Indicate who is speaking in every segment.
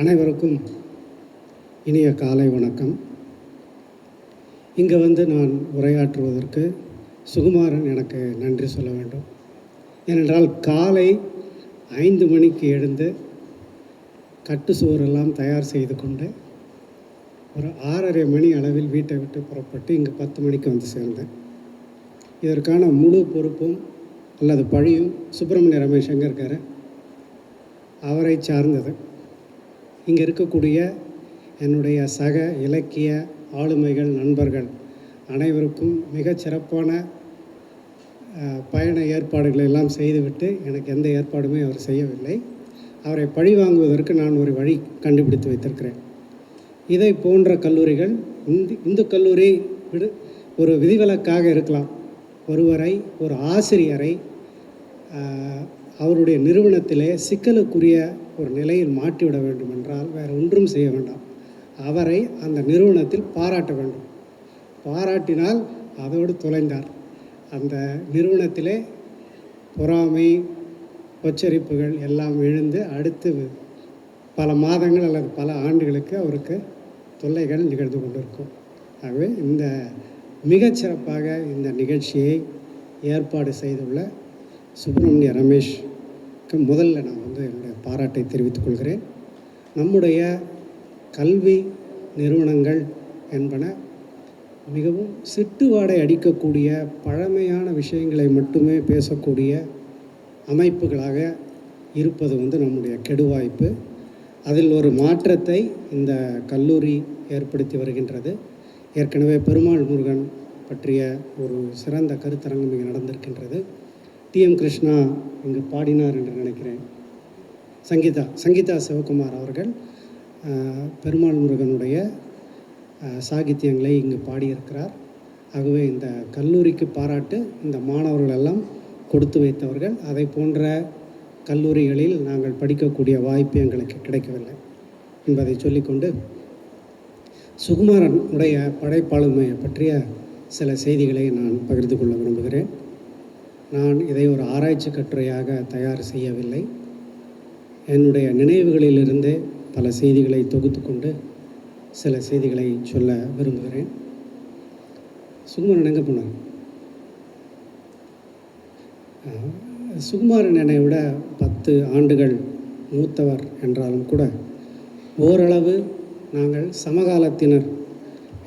Speaker 1: அனைவருக்கும் இனிய காலை வணக்கம். இங்கே வந்து நான் உரையாற்றுவதற்கு சுகுமாரன் எனக்கு நன்றி சொல்ல வேண்டும். ஏனென்றால் காலை ஐந்து மணிக்கு எழுந்து கட்டு சுவரெல்லாம் தயார் செய்து கொண்டு ஒரு ஆறரை மணி அளவில் வீட்டை விட்டு புறப்பட்டு இங்கே பத்து மணிக்கு வந்து சேர்ந்தேன். இதற்கான முழு பொறுப்பும் அல்லது பழியும் சுப்பிரமணிய ரமேஷ் எங்கே இருக்கார்? அவரை சார்ந்தது. இங்கே இருக்கக்கூடிய என்னுடைய சக இலக்கிய ஆளுமைகள் நண்பர்கள் அனைவருக்கும் மிகச் சிறப்பான பயண ஏற்பாடுகளை எல்லாம் செய்துவிட்டு எனக்கு எந்த ஏற்பாடுமே அவர் செய்யவில்லை. அவரை பழி வாங்குவதற்கு நான் ஒரு வழி கண்டுபிடித்து வைத்திருக்கிறேன். இதை போன்ற கல்லூரிகள் இந்து இந்து கல்லூரி விடு ஒரு விதிவிலக்காக இருக்கலாம். ஒருவரை ஒரு ஆசிரியரை அவருடைய நிறுவனத்திலே சிக்கலுக்குரிய ஒரு நிலையில் மாட்டிவிட வேண்டும் என்றால் வேறு ஒன்றும் செய்ய வேண்டாம். அவரை அந்த நிறுவனத்தில் பாராட்ட வேண்டும். பாராட்டினால் அதோடு தொலைந்தார். அந்த நிறுவனத்திலே பொறாமை உச்சரிப்புகள் எல்லாம் எழுந்து அடுத்து பல மாதங்கள் அல்லது பல ஆண்டுகளுக்கு அவருக்கு தொல்லைகள் நிகழ்ந்து கொண்டிருக்கும். ஆகவே இந்த மிகச்சிறப்பாக இந்த நிகழ்ச்சியை ஏற்பாடு செய்துள்ள சுப்பிரமணிய ரமேஷ்க்கு முதல்ல நான் வந்து என்னுடைய பாராட்டை தெரிவித்துக் கொள்கிறேன். நம்முடைய கல்வி நிறுவனங்கள் என்பன மிகவும் சிட்டுவாடை அடிக்கக்கூடிய பழமையான விஷயங்களை மட்டுமே பேசக்கூடிய அமைப்புகளாக இருப்பது வந்து நம்முடைய கெடுவாய்ப்பு. அதில் ஒரு மாற்றத்தை இந்த கல்லூரி ஏற்படுத்தி வருகின்றது. ஏற்கனவே பெருமாள் முருகன் பற்றிய ஒரு சிறந்த கருத்தரங்கம் இங்கே நடந்திருக்கின்றது. டிஎம் கிருஷ்ணா இங்கு பாடினார் என்று நினைக்கிறேன். சங்கீதா சங்கீதா சிவகுமார் அவர்கள் பெருமாள் முருகனுடைய சாகித்யங்களை இங்கு பாடியிருக்கிறார். ஆகவே இந்த கல்லூரிக்கு பாராட்டு இந்த மாணவர்கள் எல்லாம் கொடுத்து வைத்தவர்கள். அதை போன்ற கல்லூரிகளில் நாங்கள் படிக்கக்கூடிய வாய்ப்பு எங்களுக்கு கிடைக்கவில்லை என்பதை சொல்லிக்கொண்டு சுகுமாரன் உடைய படைப்பாளுமையை பற்றிய சில செய்திகளை நான் பகிர்ந்து கொள்ள விரும்புகிறேன். நான் இதை ஒரு ஆராய்ச்சி கட்டுரையாக தயார் செய்யவில்லை. என்னுடைய நினைவுகளிலிருந்தே பல செய்திகளை தொகுத்து கொண்டு சில செய்திகளை சொல்ல விரும்புகிறேன். சுகுமாரன் எங்கே போனார்? சுகுமாரன் என்னை விட பத்து ஆண்டுகள் மூத்தவர் என்றாலும் கூட ஓரளவு நாங்கள் சமகாலத்தினர்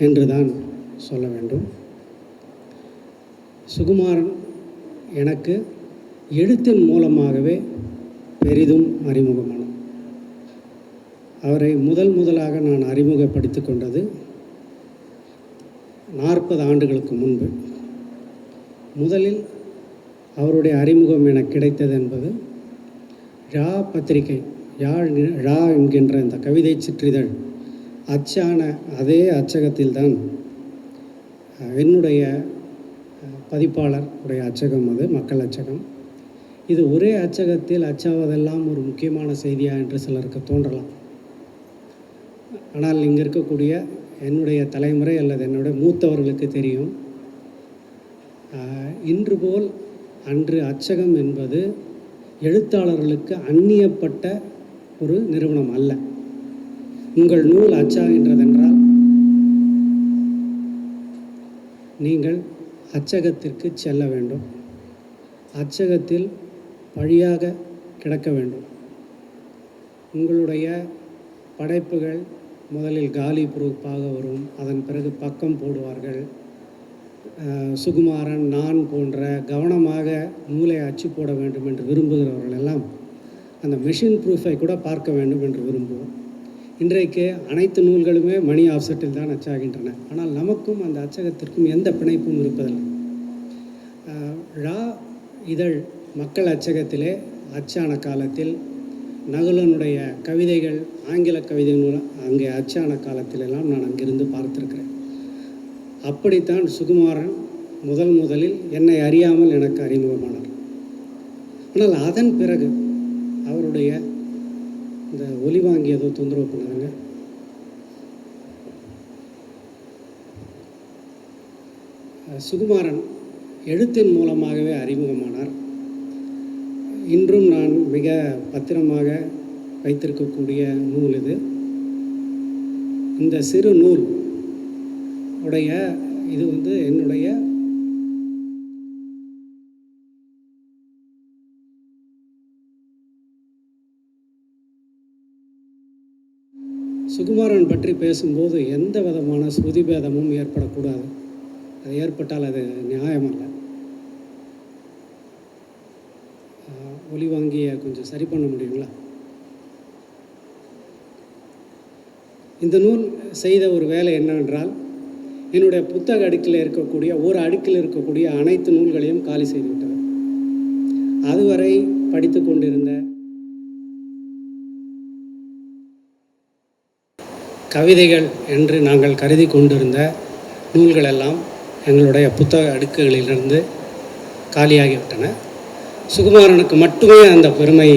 Speaker 1: என்று தான் சொல்ல வேண்டும். சுகுமாரன் எனக்கு எழுத்தின் மூலமாகவே பெரிதும் அறிமுகமானது. அவரை முதல் முதலாக நான் அறிமுகப்படுத்தி கொண்டது நாற்பது ஆண்டுகளுக்கு முன்பு. முதலில் அவருடைய அறிமுகம் எனக்கு கிடைத்தது என்பது ரா பத்திரிகை யாழ் ழா ரா என்கின்ற இந்த கவிதை சிற்றிதழ் அச்சான அதே அச்சகத்தில்தான் என்னுடைய பதிப்பாளர் உடைய அச்சகம் அது மக்கள் அச்சகம். இது ஒரே அச்சகத்தில் அச்சாவதெல்லாம் ஒரு முக்கியமான செய்தியா என்று சிலருக்கு தோன்றலாம். ஆனால் இங்கே இருக்கக்கூடிய என்னுடைய தலைமுறை அல்லது என்னுடைய மூத்தவர்களுக்கு தெரியும். இன்று போல் அன்று அச்சகம் என்பது எழுத்தாளர்களுக்கு அந்நியப்பட்ட ஒரு நிறுவனம் அல்ல. உங்கள் நூல் அச்சாகின்றதென்றால் நீங்கள் அச்சகத்திற்கு செல்ல வேண்டும். அச்சகத்தில் பழியாக கிடக்க வேண்டும். உங்களுடைய படைப்புகள் முதலில் காலி ப்ரூஃபாக வரும். அதன் பிறகு பக்கம் போடுவார்கள். சுகுமாரன் நான் போன்ற கவனமாக நூலை அச்சு போட வேண்டும் என்று விரும்புகிறவர்கள் எல்லாம் அந்த மெஷின் ப்ரூஃபை கூட பார்க்க வேண்டும் என்று விரும்புவோம். இன்றைக்கு அனைத்து நூல்களுமே மணி ஆஃப்செட்டில் தான் அச்சாகின்றன. ஆனால் நமக்கும் அந்த அச்சகத்திற்கும் எந்த பிணைப்பும் இருப்பதில்லை. ழா இதழ் மக்கள் அச்சகத்திலே அச்சான காலத்தில் நகுலனுடைய கவிதைகள் ஆங்கில கவிதை அங்கே அச்சான காலத்திலெல்லாம் நான் அங்கிருந்து பார்த்துருக்கிறேன். அப்படித்தான் சுகுமாரன் முதல் முதலில் என்னை அறியாமல் எனக்கு அறிமுகமானார். ஆனால் அதன் பிறகு அவருடைய இந்த ஒலி வாங்கி ஏதோ தொந்தரவு பண்ணாங்க சுகுமாரன் எழுத்தின் மூலமாகவே அறிமுகமானார். இன்றும் நான் மிக பத்திரமாக வைத்திருக்கக்கூடிய நூல் இது. இந்த சிறு நூல் உடைய இது வந்து என்னுடைய சுகுமாரன் பற்றி பேசும்போது எந்த விதமான சுதிபேதமும் ஏற்படக்கூடாது. அது ஏற்பட்டால் அது நியாயமல்ல. ஒலி வாங்கிய கொஞ்சம் சரி பண்ண முடியுங்களா? இந்த நூல் செய்த ஒரு வேலை என்னவென்றால் என்னுடைய புத்தக அடுக்கில் இருக்கக்கூடிய ஒரு அடுக்கில் இருக்கக்கூடிய அனைத்து நூல்களையும் காலி செய்துவிட்டது அதுவரை படித்து கொண்டிருந்த கவிதைகள் என்று நாங்கள் கருதி கொண்டிருந்த நூல்களெல்லாம் எங்களுடைய புத்தக அடுக்குகளிலிருந்து காலியாகிவிட்டன. சுகுமாரனுக்கு மட்டுமே அந்த பெருமை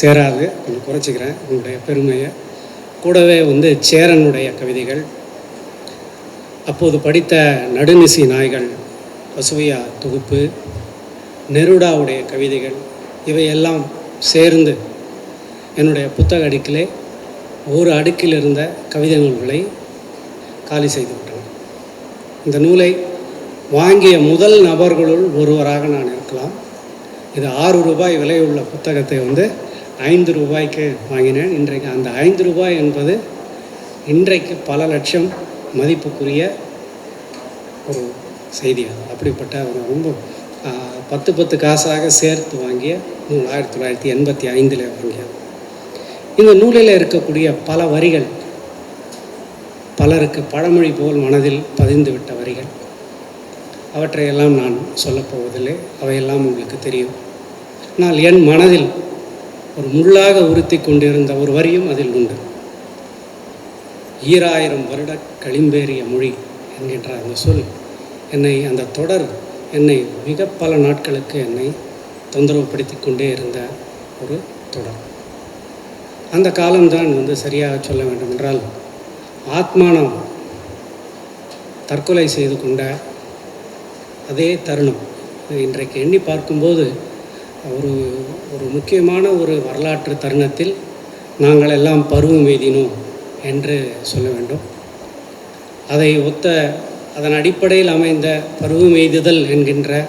Speaker 1: சேராது. கொஞ்சம் குறைச்சிக்கிறேன். உங்களுடைய பெருமையை. கூடவே வந்து சேரனுடைய கவிதைகள். அப்போது படித்த நடுநிசி நாய்கள் பசுவையா தொகுப்பு நெருடாவுடைய கவிதைகள் இவையெல்லாம் சேர்ந்து என்னுடைய புத்தக அடுக்கிலே ஒரு அடுக்கில் இருந்த கவிதை நூல்களை காலி செய்து விட்டன. இந்த நூலை வாங்கிய முதல் நபர்களுள் ஒருவராக நான் இருக்கலாம். இது ஆறு ரூபாய் விலையுள்ள புத்தகத்தை வந்து ஐந்து ரூபாய்க்கு வாங்கினேன். இன்றைக்கு அந்த ஐந்து ரூபாய் என்பது இன்றைக்கு பல லட்சம் மதிப்புக்குரிய ஒரு செய்தி அது. அப்படிப்பட்ட ஒரு ரொம்ப பத்து பத்து காசாக சேர்த்து வாங்கிய நூல் ஆயிரத்தி தொள்ளாயிரத்தி எண்பத்தி ஐந்தில் வாங்கியது இந்த நூலில் இருக்கக்கூடிய பல வரிகள் பலருக்கு பழமொழி போல் மனதில் பதிந்துவிட்ட வரிகள் அவற்றையெல்லாம் நான் சொல்லப்போவதில்லை அவையெல்லாம் உங்களுக்கு தெரியும். ஆனால் என் மனதில் ஒரு முள்ளாக உறுத்தி கொண்டிருந்த ஒரு வரியும் அதில் உண்டு. ஈராயிரம் வருட களிம்பேறிய மொழி என்கின்ற அந்த சொல் என்னை அந்த தொடர் என்னை மிக பல நாட்களுக்கு என்னை தொந்தரவுப்படுத்தி கொண்டே இருந்த ஒரு தொடர். அந்த காலம்தான் வந்து சரியாக சொல்ல வேண்டும் என்றால் ஆத்மானம் தற்கொலை செய்து கொண்ட அதே தருணம். இன்றைக்கு எண்ணி பார்க்கும்போது ஒரு ஒரு முக்கியமான ஒரு வரலாற்று தருணத்தில் நாங்கள் எல்லாம் பருவம் எய்தினோம் என்று சொல்ல வேண்டும். அதை ஒத்த அதன் அடிப்படையில் அமைந்த பருவம் எய்துதல் என்கின்ற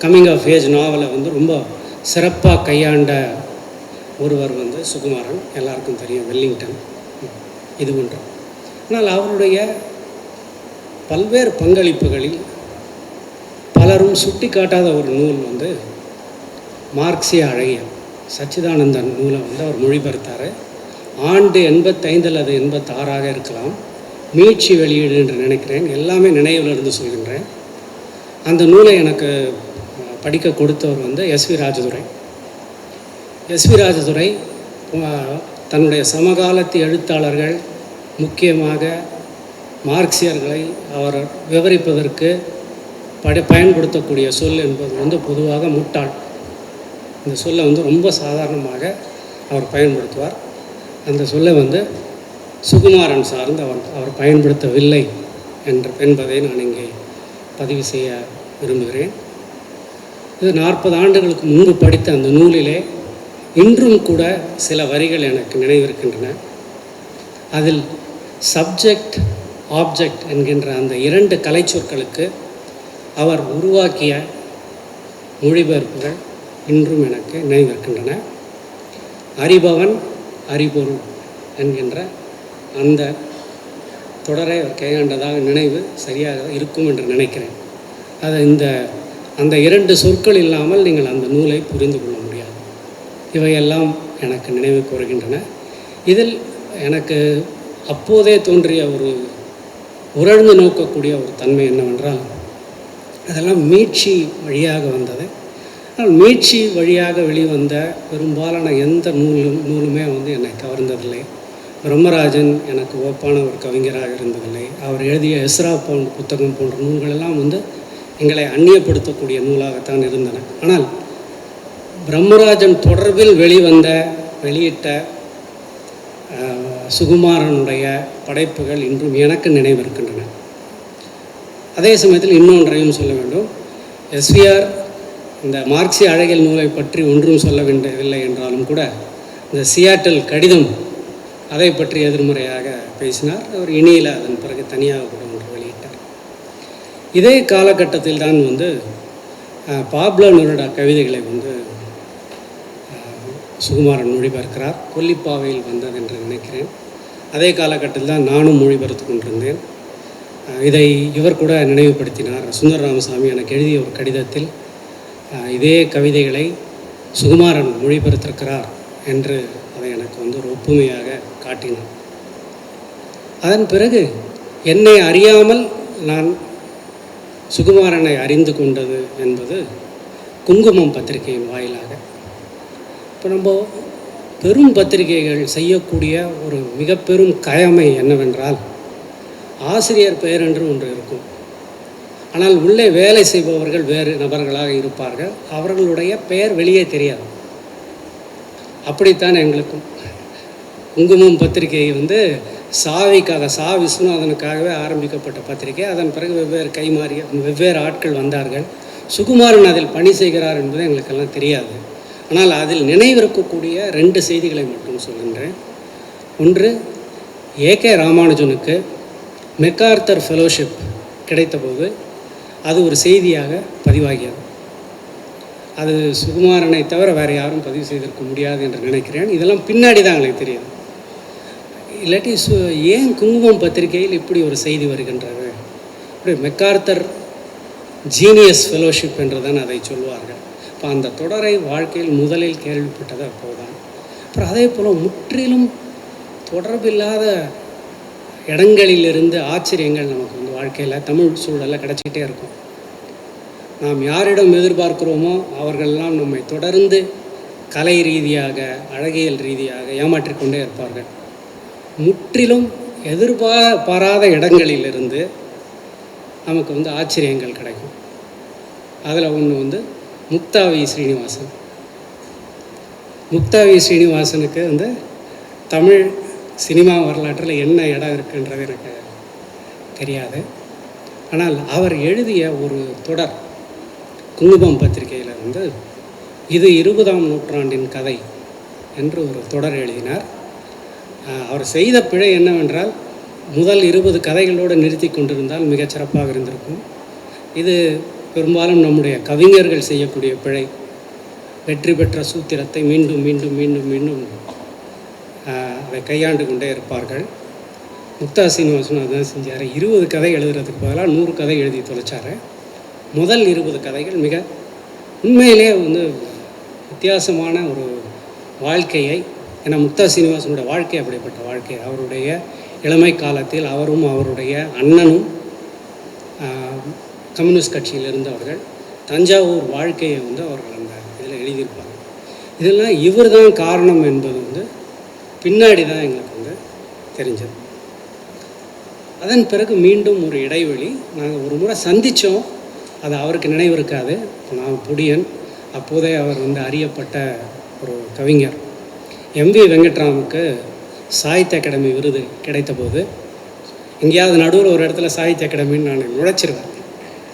Speaker 1: கம்மிங் ஆஃப் ஏஜ் நாவலை வந்து ரொம்ப சிறப்பாக கையாண்ட ஒருவர் வந்து சுகுமாரன். எல்லாருக்கும் தெரியும் வெல்லிங்டன். இது ஒன்று. ஆனால் அவருடைய பல்வேறு பங்களிப்புகளில் பலரும் சுட்டி காட்டாத ஒரு நூல் வந்து மார்க்சிய அழகிய சச்சிதானந்தன் நூலை வந்து அவர் மொழிபெயர்த்தார். ஆண்டு எண்பத்தைந்தில் அது எண்பத்தாறாக இருக்கலாம். மீட்சி வெளியீடு என்று நினைக்கிறேன். எல்லாமே நினைவில் இருந்து சொல்கின்றேன். அந்த நூலை எனக்கு படிக்க கொடுத்தவர் வந்து எஸ்வி ராஜதுரை. எஸ்வி ராஜதுரை தன்னுடைய சமகாலத்து எழுத்தாளர்கள் முக்கியமாக மார்க்சியர்களை அவர் விவரிப்பதற்கு பட பயன்படுத்தக்கூடிய சொல் என்பது வந்து பொதுவாக முட்டாள். இந்த சொல்லை வந்து ரொம்ப சாதாரணமாக அவர் பயன்படுத்துவார். அந்த சொல்லை வந்து சுகுமாரன் சார்ந்து அவர் அவர் பயன்படுத்தவில்லை என்ற என்பதை நான் இங்கே பதிவு செய்ய விரும்புகிறேன். இது நாற்பது ஆண்டுகளுக்கு முன்பு படித்த அந்த நூலிலே இன்றும் கூட சில வரிகள் எனக்கு நினைவிருக்கின்றன. அதில் சப்ஜெக்ட் ஆப்ஜெக்ட் என்கின்ற அந்த இரண்டு கலைச்சொற்களுக்கு அவர் உருவாக்கிய மொழிபெயர்ப்புகள் இன்றும் எனக்கு நினைவிருக்கின்றன. அறிபவன் அறிபொருள் என்கின்ற அந்த தொடரை அவர் கையாண்டதாக நினைவு சரியாக இருக்கும் என்று நினைக்கிறேன். அது இந்த அந்த இரண்டு சொற்கள் இல்லாமல் நீங்கள் அந்த நூலை புரிந்து கொள்ள முடியாது. இவையெல்லாம் எனக்கு நினைவு கூறுகின்றன. இதில் எனக்கு அப்போதே தோன்றிய ஒரு உணர்ந்து நோக்கக்கூடிய ஒரு தன்மை என்னவென்றால் அதெல்லாம் மீட்சி வழியாக வந்தது. மீட்சி வழியாக வெளிவந்த பெரும்பாலான எந்த நூலும் நூலுமே வந்து என்னை கவர்ந்ததில்லை. பிரம்மராஜன் எனக்கு ஓப்பான ஒரு கவிஞராக இருந்ததில்லை. அவர் எழுதிய எஸ்ரா போன்ற புத்தகம் போன்ற நூல்களெல்லாம் வந்து எங்களை அந்நியப்படுத்தக்கூடிய நூலாகத்தான் இருந்தன. ஆனால் பிரம்மராஜன் தொடர்பில் வெளிவந்த வெளியிட்ட சுகுமாரனுடைய படைப்புகள் இன்றும் எனக்கு நினைவிருக்கின்றன. அதே சமயத்தில் இன்னொன்றையும் சொல்ல வேண்டும். எஸ்விஆர் இந்த மார்க்சிய அழகியல் நூலை பற்றி ஒன்றும் சொல்ல வேண்டியதில்லை என்றாலும் கூட இந்த சியாட்டல் கடிதம் அதை பற்றி எதிர்மறையாக பேசினார். அவர் இனியில் அதன் பிறகு தனியாக கூட ஒன்று வெளியிட்டார். இதே காலகட்டத்தில் தான் வந்து அஹ், பாப்லோ நெருடா கவிதைகளை வந்து சுகுமாரன் மொழிபெயர்க்கிறார். கொல்லிப்பாவையில் வந்தது என்று நினைக்கிறேன். அதே காலகட்டத்தில் தான் நானும் மொழிபெயர்த்து கொண்டிருந்தேன். இதை இவர் கூட நினைவுபடுத்தினார். சுந்தர ராமசாமி எனக்கு எழுதிய ஒரு கடிதத்தில் இதே கவிதைகளை சுகுமாரன் மொழிபெயர்த்திருக்கிறார் என்று அதை எனக்கு வந்து ஒரு ஒப்புமையாக காட்டினார். அதன் பிறகு என்னை அறியாமல் நான் சுகுமாரனை அறிந்து கொண்டது என்பது குங்குமம் பத்திரிகையின் வாயிலாக. இப்போ நம்ம பெரும் பத்திரிகைகள் செய்யக்கூடிய ஒரு மிக பெரும் கயமை என்னவென்றால் ஆசிரியர் பெயர் என்று ஒன்று இருக்கும். ஆனால் உள்ளே வேலை செய்பவர்கள் வேறு நபர்களாக இருப்பார்கள். அவர்களுடைய பெயர் வெளியே தெரியாது. அப்படித்தான் எங்களுக்கும்? குங்குமம் பத்திரிகை வந்து சாவிக்காக சா விஸ்வநாதனுக்காகவே ஆரம்பிக்கப்பட்ட பத்திரிகை. அதன் பிறகு வெவ்வேறு கைமாறிய வெவ்வேறு ஆட்கள் வந்தார்கள். சுகுமாரன் அதில் பணி செய்கிறார் என்பது எங்களுக்கெல்லாம் தெரியாது. ஆனால் அதில் நினைவிருக்கக்கூடிய ரெண்டு செய்திகளை மட்டும் சொல்கின்றேன். ஒன்று ஏகே ராமானுஜனுக்கு மெக்கார்த்தர் ஃபெலோஷிப் கிடைத்தபோது அது ஒரு செய்தியாக பதிவாகியது அது சுகுமாரனை தவிர வேறு யாரும் பதிவு செய்திருக்க முடியாது என்று நினைக்கிறேன். இதெல்லாம் பின்னாடி தான் எங்களுக்கு தெரியுது. இல்லாட்டி சு ஏன் குங்குமம் பத்திரிகையில் இப்படி ஒரு செய்தி வருகின்றது? இப்படி மெக்கார்த்தர் ஜீனியஸ் ஃபெலோஷிப் என்று தான் அதை சொல்வார்கள். இப்போ அந்த தொடரை வாழ்க்கையில் முதலில் கேள்விப்பட்டது அப்போதான் அப்புறம் அதே போல் முற்றிலும் தொடர்பில்லாத இடங்களிலிருந்து ஆச்சரியங்கள் நமக்கு வந்து வாழ்க்கையில் தமிழ் சூழலில் கிடச்சிக்கிட்டே இருக்கும். நாம் யாரிடம் எதிர்பார்க்கிறோமோ அவர்களெல்லாம் நம்மை தொடர்ந்து கலை ரீதியாக அழகியல் ரீதியாக ஏமாற்றிக்கொண்டே இருப்பார்கள். முற்றிலும் எதிர்பாராத இடங்களிலிருந்து நமக்கு வந்து ஆச்சரியங்கள் கிடைக்கும். அதில் ஒன்று வந்து முக்தாவி ஸ்ரீனிவாசன். முக்தாவி ஸ்ரீனிவாசனுக்கு வந்து தமிழ் சினிமா வரலாற்றில் என்ன இடம் இருக்குன்றது எனக்கு தெரியாது. ஆனால் அவர் எழுதிய ஒரு தொடர் குங்குமம் பத்திரிகையில் வந்து இது இருபதாம் நூற்றாண்டின் கதை என்று ஒரு தொடர் எழுதினார். அவர் செய்த பிழை என்னவென்றால் முதல் இருபது கதைகளோடு நிறுத்தி கொண்டிருந்தால் மிகச் சிறப்பாக இருந்திருக்கும். இது பெரும்பாலும் நம்முடைய கவிஞர்கள் செய்யக்கூடிய பிழை. வெற்றி பெற்ற சூத்திரத்தை மீண்டும் மீண்டும் மீண்டும் மீண்டும் அதை கையாண்டு கொண்டே இருப்பார்கள். முக்தா சீனிவாசன் அதுதான் செஞ்சார். இருபது கதை எழுதுறதுக்கு பதிலாக நூறு கதை எழுதி தொலைச்சார். முதல் இருபது கதைகள் மிக உண்மையிலேயே வந்து வித்தியாசமான ஒரு வாழ்க்கையை ஏன்னா முக்தா சீனிவாசனோட வாழ்க்கை அப்படிப்பட்ட வாழ்க்கை. அவருடைய இளமை காலத்தில் அவரும் அவருடைய அண்ணனும் கம்யூனிஸ்ட் கட்சியில் இருந்தவர்கள் தஞ்சாவூர் வாழ்க்கையை வந்து அவர்கள் அந்த இதில் எழுதியிருப்பாங்க இதெல்லாம் இவர் தான் காரணம் என்பது வந்து பின்னாடி தான் எங்களுக்கு வந்து தெரிஞ்சது. அதன் பிறகு மீண்டும் ஒரு இடைவெளி நாங்கள் ஒரு முறை சந்தித்தோம் அது அவருக்கு நினைவு இருக்காது. நான் புடியன். அப்போதே அவர் வந்து அறியப்பட்ட ஒரு கவிஞர். எம்வி வெங்கட்ராமுக்கு சாகித்ய அகாடமி விருது கிடைத்தபோது எங்கேயாவது நடுவில் ஒரு இடத்துல சாகித்ய அகாடமின்னு நான் நுழைச்சிருவேன்.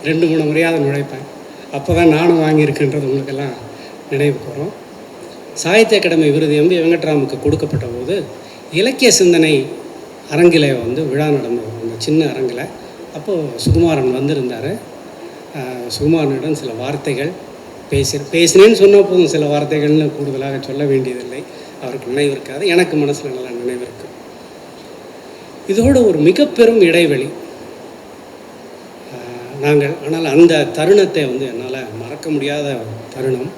Speaker 1: ரெண்டு மூணு முறையாவது நுழைப்பேன். அப்போ தான் நானும் வாங்கியிருக்கேன்றது உங்களுக்கெல்லாம் நினைவுக்கு வரும் சாகித்ய அகாடமி விருது எம்பி வெங்கட்ராமுக்கு கொடுக்கப்பட்ட போது இலக்கிய சிந்தனை அரங்கில் வந்து விழா நடந்தது. அந்த சின்ன அரங்கில். அப்போது சுகுமாரன் வந்திருந்தார். சுகுமாரனிடம் சில வார்த்தைகள் பேசி பேசினேன்னு சொன்னால் போதும். சில வார்த்தைகள்னு கூடுதலாக சொல்ல வேண்டியதில்லை. அவருக்கு நினைவு இருக்காது. எனக்கு மனசில் நல்லா நினைவு இருக்கு. இதோடு ஒரு மிக பெரும் இடைவெளி. நாங்கள் ஆனால் அந்த தருணத்தை வந்து என்னால் மறக்க முடியாத தருணம்.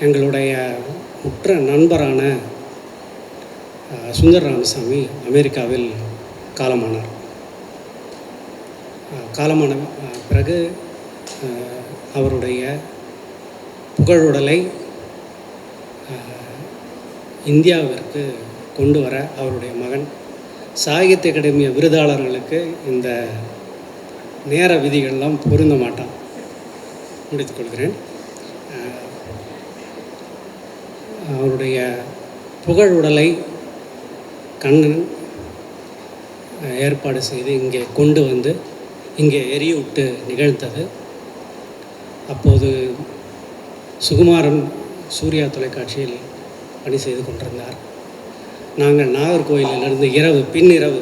Speaker 1: எங்களுடைய உற்ற நண்பரான சுந்தர் ராமசாமி அமெரிக்காவில் காலமானார். காலமான பிறகு அவருடைய புகழுடலை இந்தியாவிற்கு கொண்டு வர அவருடைய மகன் சாகித்ய அகாடமி விருதாளர்களுக்கு இந்த நேர விதிகள்லாம் பொருந்த மாட்டான். முடித்துக்கொள்கிறேன் கொள்கிறேன் ஆஹ் அவருடைய புகழ் உடலை கண்ணன் ஏற்பாடு செய்து இங்கே கொண்டு வந்து இங்கே எரியூட்டு நிகழ்ந்தது. அப்போது சுகுமாரன் சூர்யா தொலைக்காட்சியில் பணி செய்து கொண்டிருந்தார். நாங்கள் நாகர்கோயிலிலிருந்து இரவு பின்னிரவு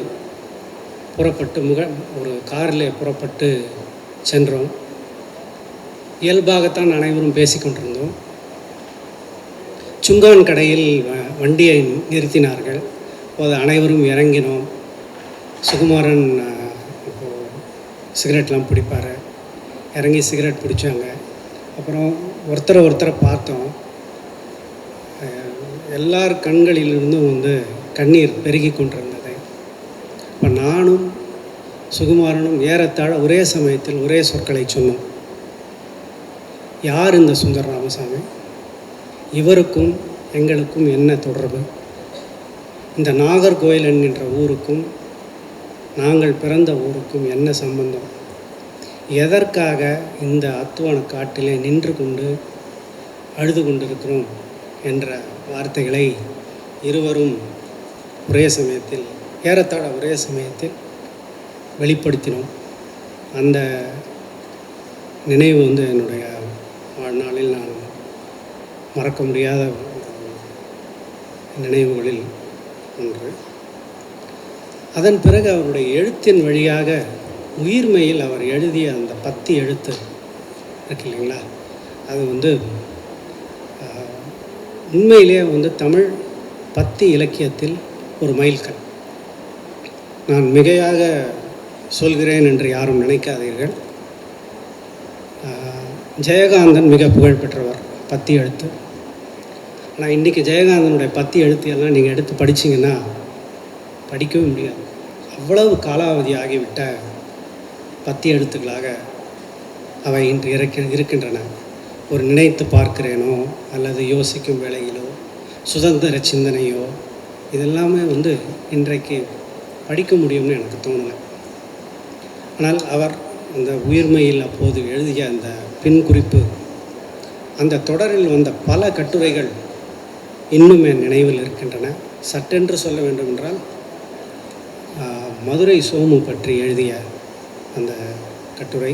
Speaker 1: புறப்பட்டு முக ஒரு காரில் புறப்பட்டு சென்றோம். இயல்பாகத்தான் அனைவரும் பேசிக்கொண்டிருந்தோம். சுங்கான் கடையில் வ- வண்டியை நிறுத்தினார்கள். அப்போது அனைவரும் இறங்கினோம். சுகுமாரன் இப்போது சிகரெட்லாம் பிடிப்பார். இறங்கி சிகரெட் பிடிச்சாங்க. அப்புறம் ஒருத்தரை ஒருத்தரை பார்த்தோம். எல்லார் கண்களிலிருந்தும் வந்து கண்ணீர் பெருகி கொண்டிருந்தது. இப்போ நானும் சுகுமாரனும் ஏறத்தாழ ஒரே சமயத்தில் ஒரே சொற்களை சொன்னோம். யார் இந்த சுந்தர ராமசாமி? இவருக்கும் எங்களுக்கும் என்ன தொடர்பு? இந்த நாகர்கோயில் என்கின்ற ஊருக்கும் நாங்கள் பிறந்த ஊருக்கும் என்ன சம்பந்தம்? எதற்காக இந்த அத்துவான காட்டிலே நின்று கொண்டு அழுது கொண்டிருக்கிறோம் என்ற வார்த்தைகளை இருவரும் ஒரே சமயத்தில் ஏறத்தாழ ஒரே சமயத்தில் வெளிப்படுத்தினோம். அந்த நினைவு வந்து என்னுடைய மறக்க முடியாத நினைவுகளில் ஒன்று. அதன் பிறகு அவருடைய எழுத்தின் வழியாக உயிர்மையில் அவர் எழுதிய அந்த பத்தி எழுத்து இருக்கு இல்லைங்களா? அது வந்து உண்மையிலே வந்து தமிழ் பத்தி இலக்கியத்தில் ஒரு மைல்கல். நான் மிகையாக சொல்கிறேன் என்று யாரும் நினைக்காதீர்கள். ஜெயகாந்தன் மிக புகழ்பெற்றவர் பத்தி எழுத்து. ஆனால் இன்றைக்கி ஜெயகாந்தனுடைய பத்தி எழுத்து எல்லாம் நீங்கள் எடுத்து படிச்சிங்கன்னா படிக்கவே முடியாது. அவ்வளவு காலாவதி ஆகிவிட்ட பத்தி எழுத்துக்களாக அவை இன்று இருக்க இருக்கின்றன. ஒரு நினைத்து பார்க்கிறேனோ அல்லது யோசிக்கும் வேலையிலோ சுதந்திர சிந்தனையோ இதெல்லாமே வந்து இன்றைக்கு படிக்க முடியும்னு எனக்கு தோணலை. ஆனால் அவர் அந்த உயிர்மையில் அப்போது எழுதிய அந்த பின் குறிப்பு அந்த தொடரில் வந்த பல கட்டுரைகள் இன்னும் என் நினைவில் இருக்கின்றன. சட்டென்று சொல்ல வேண்டும் என்றால் மதுரை சோமு பற்றி எழுதிய அந்த கட்டுரை.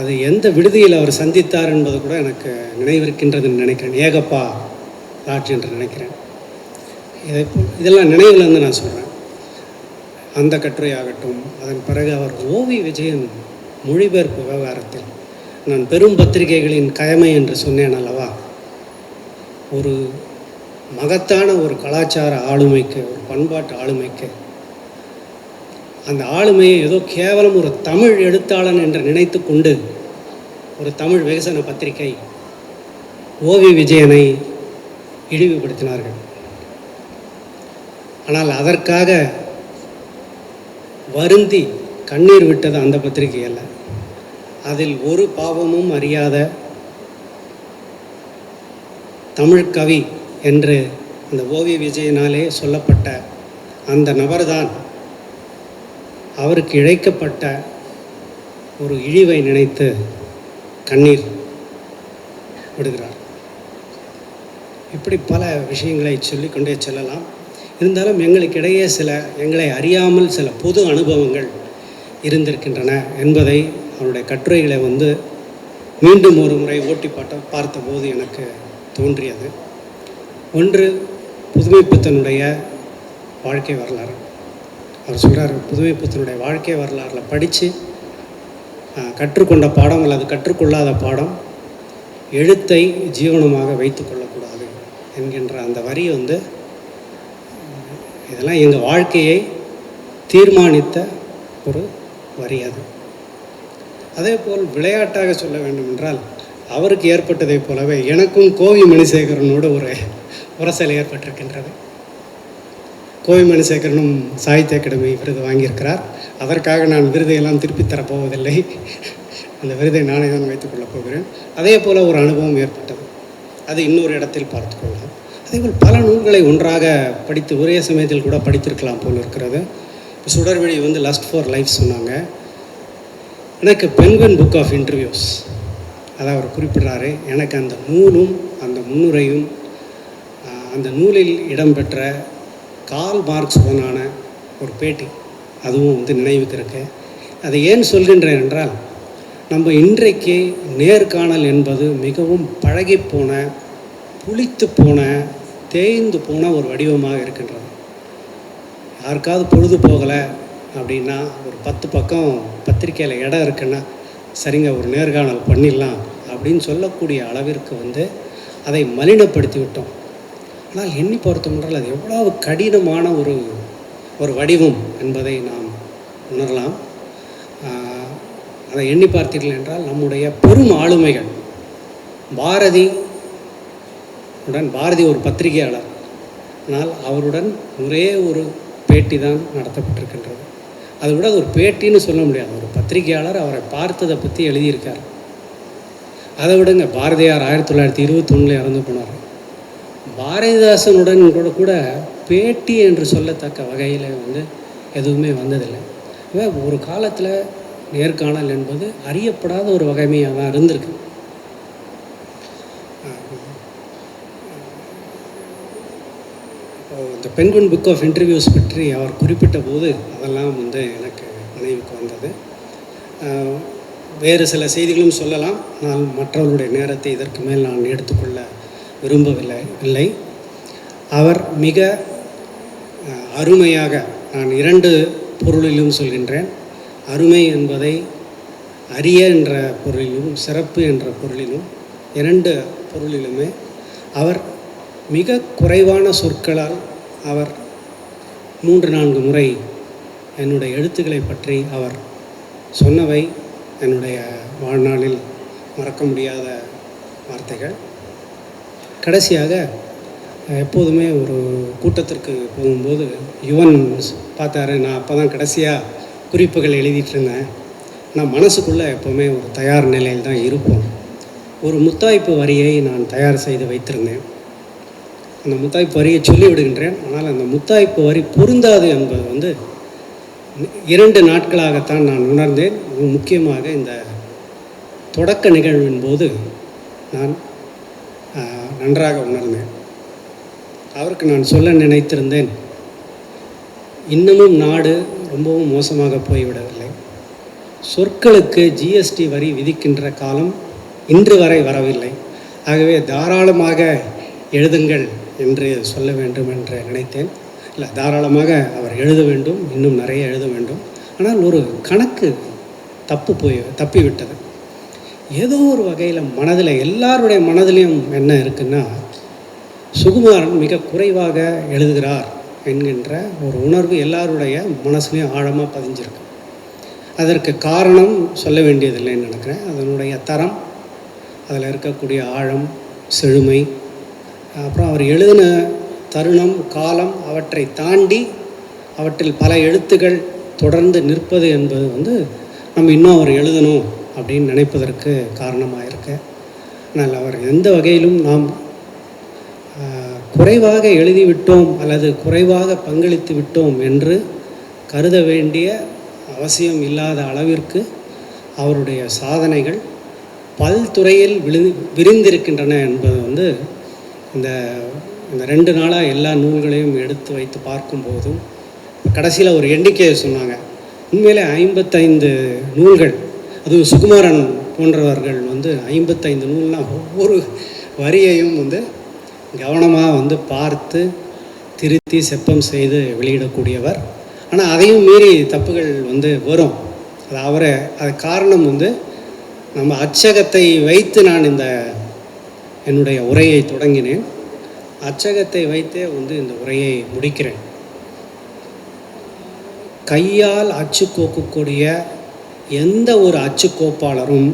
Speaker 1: அது எந்த விடுதியில் அவர் சந்தித்தார் என்பது கூட எனக்கு நினைவிருக்கின்றதுன்னு நினைக்கிறேன். ஏகப்பா லாட்ஜ் என்று நினைக்கிறேன். இதை இதெல்லாம் நினைவில் வந்து நான் சொல்கிறேன் அந்த கட்டுரையாகட்டும் அதன் பிறகு அவர் ஓவி விஜயன் மொழிபெயர்ப்பு விவகாரத்தில் நான் பெரும் பத்திரிகைகளின் கயமை என்று சொன்னேன் அல்லவா? ஒரு மகத்தான ஒரு கலாச்சார ஆளுமைக்கு ஒரு பண்பாட்டு ஆளுமைக்கு அந்த ஆளுமையை ஏதோ கேவலம் ஒரு தமிழ் எழுத்தாளன் என்று நினைத்து கொண்டு ஒரு தமிழ் வெகுசன பத்திரிகை ஓவி விஜயனை இழிவுபடுத்தினார்கள். ஆனால் அதற்காக வருந்தி கண்ணீர் விட்டது அந்த பத்திரிகை அல்ல அதில் ஒரு பாவமும் அறியாத தமிழ் கவி என்று அந்த ஓவிய விஜயனாலே சொல்லப்பட்ட அந்த நபர்தான் அவருக்கு இழைக்கப்பட்ட ஒரு இழிவை நினைத்து கண்ணீர் விடுகிறார். இப்படி பல விஷயங்களை சொல்லிக்கொண்டே செல்லலாம். இருந்தாலும் எங்களுக்கிடையே சில எங்களை அறியாமல் சில பொது அனுபவங்கள் இருந்திருக்கின்றன என்பதை அவருடைய கட்டுரைகளை வந்து மீண்டும் ஒரு முறை ஓட்டி பார்த்த பார்த்தபோது எனக்கு தோன்றியது. ஒன்று புதுமைப்பித்தனுடைய வாழ்க்கை வரலாறு. அவர் சொல்கிறார் புதுமைப்பித்தனுடைய வாழ்க்கை வரலாறில் படித்து கற்றுக்கொண்ட பாடம் அல்லது கற்றுக்கொள்ளாத பாடம் எழுத்தை ஜீவனமாக வைத்து கொள்ளக்கூடாது என்கின்ற அந்த வரி வந்து இதெல்லாம் எங்கள் வாழ்க்கையை தீர்மானித்த ஒரு வரி அது. அதே போல் விளையாட்டாக சொல்ல வேண்டும் என்றால் அவருக்கு ஏற்பட்டதைப் போலவே எனக்கும் கோவி மணிசேகரனோடு ஒரு உரசல் ஏற்பட்டிருக்கின்றது. கோவி மணிசேகரனும் சாகித்ய அகாடமி விருது வாங்கியிருக்கிறார். அதற்காக நான் விருதையெல்லாம் திருப்பித் தரப்போவதில்லை. அந்த விருதை நானே தான் வைத்துக்கொள்ளப் போகிறேன். அதே போல் ஒரு அனுபவம் ஏற்பட்டது. அது இன்னொரு இடத்தில் பார்த்துக்கொள்ளலாம் அதேபோல் பல நூல்களை ஒன்றாக படித்து ஒரே சமயத்தில் கூட படித்திருக்கலாம் போல் இருக்கிறது. சுடர்வெளி வந்து லஸ்ட் ஃபார் லைஃப் சொன்னாங்க. எனக்கு பென்குவன் புக் ஆஃப் இன்டர்வியூஸ் அதை அவர் குறிப்பிடுறாரு. எனக்கு அந்த நூலும் அந்த முன்னுரையும் அந்த நூலில் இடம்பெற்ற கால் மார்க்ஸுடனான ஒரு பேட்டி அதுவும் வந்து நினைவுக்கு இருக்கு. அதை ஏன் சொல்கின்றேன் என்றால் நம்ம இன்றைக்கு நேர்காணல் என்பது மிகவும் பழகிப்போன புளித்து போன தேய்ந்து போன ஒரு வடிவமாக இருக்கின்றது. யாருக்காவது பொழுது போகலை அப்படின்னா ஒரு பத்து பக்கம் பத்திரிக்கையில் இடம் இருக்குன்னா சரிங்க ஒரு நேர்காணல் பண்ணிடலாம். அப்படின்னு சொல்லக்கூடிய அளவிற்கு வந்து அதை மலினப்படுத்தி விட்டோம் ஆனால் எண்ணி பொறுத்தமன்றால் அது எவ்வளவு கடினமான ஒரு ஒரு வடிவம் என்பதை நாம் உணரலாம். அதை எண்ணி பார்த்தீர்கள் என்றால் நம்முடைய பெரும் ஆளுமைகள் பாரதி உடன் பாரதி ஒரு பத்திரிகையாளர். ஆனால் அவருடன் ஒரே ஒரு பேட்டி தான் நடத்தப்பட்டிருக்கின்றது. அதை விட அது ஒரு பேட்டின்னு சொல்ல முடியாது. ஒரு பத்திரிகையாளர் அவரை பார்த்ததை பற்றி எழுதியிருக்கார். அதை விடுங்க. பாரதியார் ஆயிரத்தி தொள்ளாயிரத்தி இருபத்தொன்னில் இறந்து போனார். பாரதிதாசனுடன் கூட கூட பேட்டி என்று சொல்லத்தக்க வகையில் வந்து எதுவுமே வந்ததில்லை. ஒரு காலத்தில் நேர்காணல் என்பது அறியப்படாத ஒரு வகைமையாக தான் இருந்திருக்கு இந்த பெண்குன் புக் ஆஃப் இன்டர்வியூஸ் பற்றி அவர் குறிப்பிட்ட போது அதெல்லாம் வந்து எனக்கு நினைவுக்கு வந்தது. வேறு சில செய்திகளும் சொல்லலாம். ஆனால் மற்றவருடைய நேரத்தை இதற்கு மேல் நான் எடுத்துக்கொள்ள விரும்பவில்லை இல்லை. அவர் மிக அருமையாக நான் இரண்டு பொருளிலும் சொல்கின்றேன். அருமை என்பதை அரிய என்ற பொருளிலும் சிறப்பு என்ற பொருளிலும் இரண்டு பொருளிலுமே அவர் மிக குறைவான சொற்களால் அவர் மூன்று நான்கு முறை என்னுடைய எழுத்துக்களை பற்றி அவர் சொன்னவை என்னுடைய வாழ்நாளில் மறக்க முடியாத வார்த்தைகள். கடைசியாக எப்போதுமே ஒரு கூட்டத்திற்கு போகும்போது யுவன் பார்த்தாரு நான் அப்போ தான் கடைசியாக குறிப்புகள் எழுதிட்டு இருந்தேன் நான் மனசுக்குள்ளே எப்போவுமே ஒரு தயார் நிலையில் தான் இருப்போம். ஒரு முத்தாய்ப்பு வரியை நான் தயார் செய்து வைத்திருந்தேன். அந்த முத்தாய்ப்பு வரியை சொல்லி விடுகின்றேன் ஆனால் அந்த முத்தாய்ப்பு வரி பொருந்தாது என்பது வந்து இரண்டு நாட்களாகத்தான் நான் உணர்ந்தேன். முக்கியமாக இந்த தொடக்க நிகழ்வின் போது நான் நன்றாக உணர்ந்தேன். அவருக்கு நான் சொல்ல நினைத்திருந்தேன் இன்னமும் நாடு ரொம்பவும் மோசமாக போய்விடவில்லை. சொற்களுக்கு ஜிஎஸ்டி வரி விதிக்கின்ற காலம் இன்று வரை வரவில்லை. ஆகவே தாராளமாக எழுதுங்கள் என்று சொல்ல வேண்டும் என்று நினைத்தேன். இல்லை தாராளமாக அவர் எழுத வேண்டும் இன்னும் நிறைய எழுத வேண்டும். ஆனால் ஒரு கணக்கு தப்பு போய் தப்பிவிட்டது. ஏதோ ஒரு வகையில் மனதில் எல்லாருடைய மனதிலையும் என்ன இருக்குன்னா சுகுமாரன் மிக குறைவாக எழுதுகிறார் என்கின்ற ஒரு உணர்வு எல்லாருடைய மனசுலையும் ஆழமாக பதிஞ்சிருக்கு. அதற்கு காரணம் சொல்ல வேண்டியதில்லைன்னு நினைக்கிறேன். அதனுடைய தரம் அதில் இருக்கக்கூடிய ஆழம் செழுமை அப்புறம் அவர் எழுதின தருணம் காலம் அவற்றை தாண்டி அவற்றில் பல எழுத்துக்கள் தொடர்ந்து நிற்பது என்பது வந்து நம்ம இன்னும் அவர் எழுதணும் அப்படின்னு நினைப்பதற்கு காரணமாக இருக்கு. ஆனால் அவர் எந்த வகையிலும் நாம் குறைவாக எழுதிவிட்டோம் அல்லது குறைவாக பங்களித்து விட்டோம் என்று கருத வேண்டிய அவசியம் இல்லாத அளவிற்கு அவருடைய சாதனைகள் பல்துறையில் விழு விரிந்திருக்கின்றன என்பது வந்து இந்த இந்த ரெண்டு நாளாக எல்லா நூல்களையும் எடுத்து வைத்து பார்க்கும்போதும் கடைசியில் ஒரு எண்ணிக்கையை சொன்னாங்க. உண்மையிலே ஐம்பத்தைந்து நூல்கள் அதுவும் சுகுமாரன் போன்றவர்கள் வந்து ஐம்பத்தைந்து நூல்னால் ஒவ்வொரு வரியையும் வந்து கவனமாக வந்து பார்த்து திருத்தி செப்பம் செய்து வெளியிடக்கூடியவர். ஆனால் அதையும் மீறி தப்புகள் வந்து வரும். அது அவரை அது காரணம் வந்து நம்ம அச்சகத்தை வைத்து நான் இந்த என்னுடைய உரையை தொடங்கினேன். அச்சகத்தை வைத்தே வந்து இந்த உரையை முடிக்கிறேன். கையால் அச்சு கோக்கக்கூடிய எந்த ஒரு அச்சு கோப்பாளரும்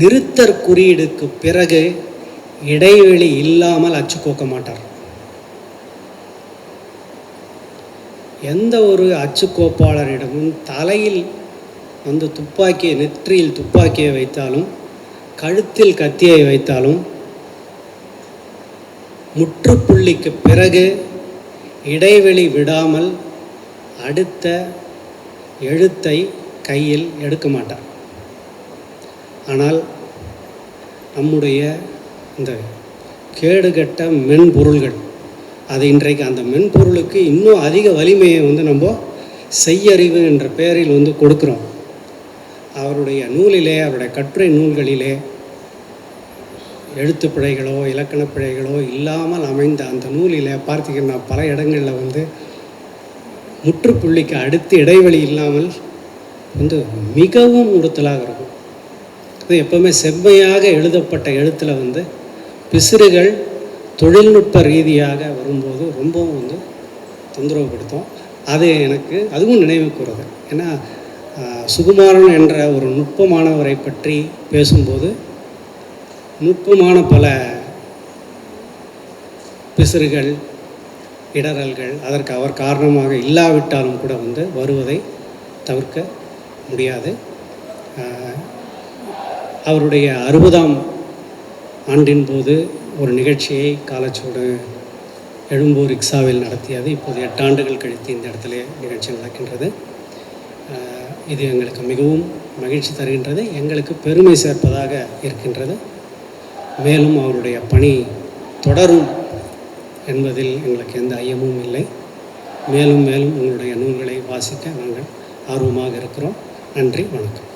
Speaker 1: நிறுத்தற் குறியீடுக்கு பிறகு இடைவெளி இல்லாமல் அச்சு கோக்க மாட்டார். எந்த ஒரு அச்சு கோப்பாளரிடமும் தலையில் வந்து துப்பாக்கியை நெற்றியில் துப்பாக்கியை வைத்தாலும் கழுத்தில் கத்தியை வைத்தாலும் முற்றுப்புள்ளிக்கு பிறகு இடைவெளி விடாமல் அடுத்த எழுத்தை கையில் எடுக்க மாட்டார். ஆனால் நம்முடைய இந்த கேடுகட்ட மென்பொருள்கள் அது இன்றைக்கு அந்த மென்பொருளுக்கு இன்னும் அதிக வலிமையை வந்து நம்ம செய்யறிவு என்ற பெயரில் வந்து கொடுக்குறோம். அவருடைய நூலிலே அவருடைய கட்டுரை நூல்களிலே எழுத்து பிழைகளோ இலக்கண பிழைகளோ இல்லாமல் அமைந்த அந்த நூலில் பார்த்தீங்கன்னா பல இடங்களில் வந்து முற்றுப்புள்ளிக்கு அடுத்து இடைவெளி இல்லாமல் வந்து மிகவும் உறுத்தலாக இருக்கும். அது எப்போவுமே செம்மையாக எழுதப்பட்ட எழுத்தில் வந்து பிசிறுகள் தொழில்நுட்ப ரீதியாக வரும்போது ரொம்பவும் வந்து தொந்தரவுப்படுத்தும் அது எனக்கு அதுவும் நினைவு கூறுது. ஏன்னா சுகுமாரன் என்ற ஒரு நுட்பமானவரை பற்றி பேசும்போது நுட்பமான பல பிசிறுகள் இடறல்கள் அதற்கு அவர் காரணமாக இல்லாவிட்டாலும் கூட வந்து வருவதை தவிர்க்க முடியாது. அவருடைய அறுபதாம் ஆண்டின் போது ஒரு நிகழ்ச்சியை காலச்சோடு எழும்பூர் இக்ஸாவில் நடத்தியது. இப்போது எட்டு ஆண்டுகள் கழித்து இந்த இடத்துல நிகழ்ச்சி நடக்கின்றது. இது எங்களுக்கு மிகவும் மகிழ்ச்சி தருகின்றது. எங்களுக்கு பெருமை சேர்ப்பதாக இருக்கின்றது. மேலும் அவருடைய பணி தொடரும் என்பதில் எங்களுக்கு எந்த ஐயமும் இல்லை. மேலும் மேலும் உங்களுடைய நூல்களை வாசிக்க நாங்கள் ஆர்வமாக இருக்கிறோம். நன்றி வணக்கம்.